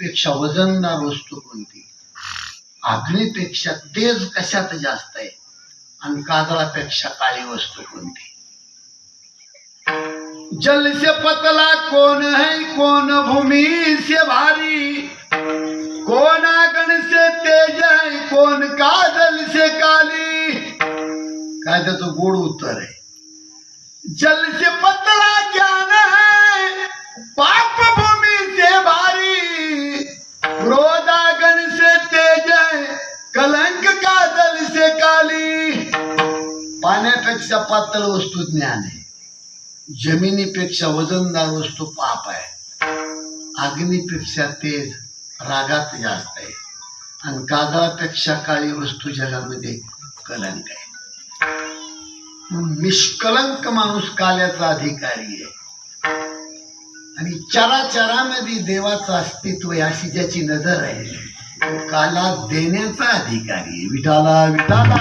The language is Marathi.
पेक्षा वजनदार वस्तू कोणती? अग्नीपेक्षा तेज कशात जास्त आहे? आणि काजळापेक्षा काळी वस्तू कोणती? जल से पतला कौन है कौन भूमि से भारी? कौन आगन से तेज है कौन काजल से काली? काय त्याचं गोड उत्तर आहे. जल से पतला पाण्यापेक्षा पातळ वस्तू ज्ञान आहे. जमिनीपेक्षा वजनदार वस्तू पाप आहे. अग्नीपेक्षा तेज रागात जास्त आहे. आणि काजळापेक्षा काळी वस्तू जगामध्ये कलंक आहे. निष्कलंक माणूस काल्याचा अधिकारी आहे. आणि चराचरामध्ये देवाचं अस्तित्व आहे अशी ज्याची नजर आहे तो काला देण्याचा अधिकारी आहे. विठाला विठाला!